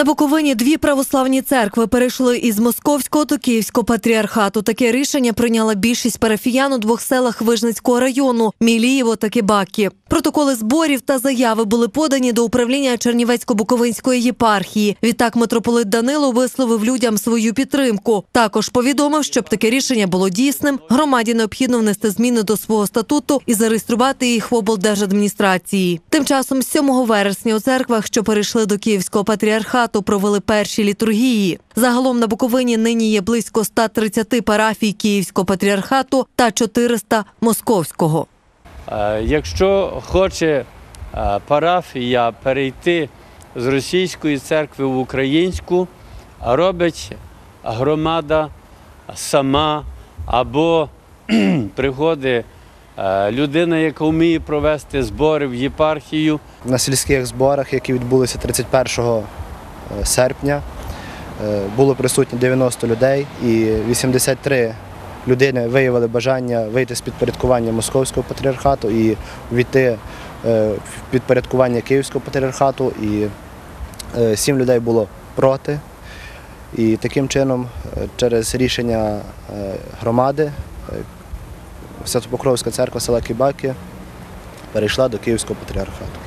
На Буковині дві православні церкви перейшли із московського до київського патріархату. Таке рішення прийняла більшість парафіян у двох селах Вижницького району Мілієво та Кибакі. Протоколи зборів та заяви були подані до управління Чернівецько-Буковинської єпархії. Відтак митрополит Данило висловив людям свою підтримку. Також повідомив, щоб таке рішення було дійсним. Громаді необхідно внести зміни до свого статуту і зареєструвати їх в облдержадміністрації. Тим часом, 7 вересня у церквах, що перейшли до Київського патріархату, провели перші літургії. Загалом на Буковині нині є близько 130 парафій Київського патріархату та 400 московського. Е, Якщо хоче е, парафія перейти з російської церкви в українську, робить громада сама або приходить е, людина, яка вміє провести збори в єпархію, На сільських зборах, які відбулися 31 серпня, е, було присутні 90 людей і 83 людини виявили бажання вийти з підпорядкування Московського патріархату і війти е, в підпорядкування Київського патріархату. І 7 людей було проти. І таким чином, е, через рішення е, громади, е, Святопокровська церква села Кибаки перейшла до Київського патріархату.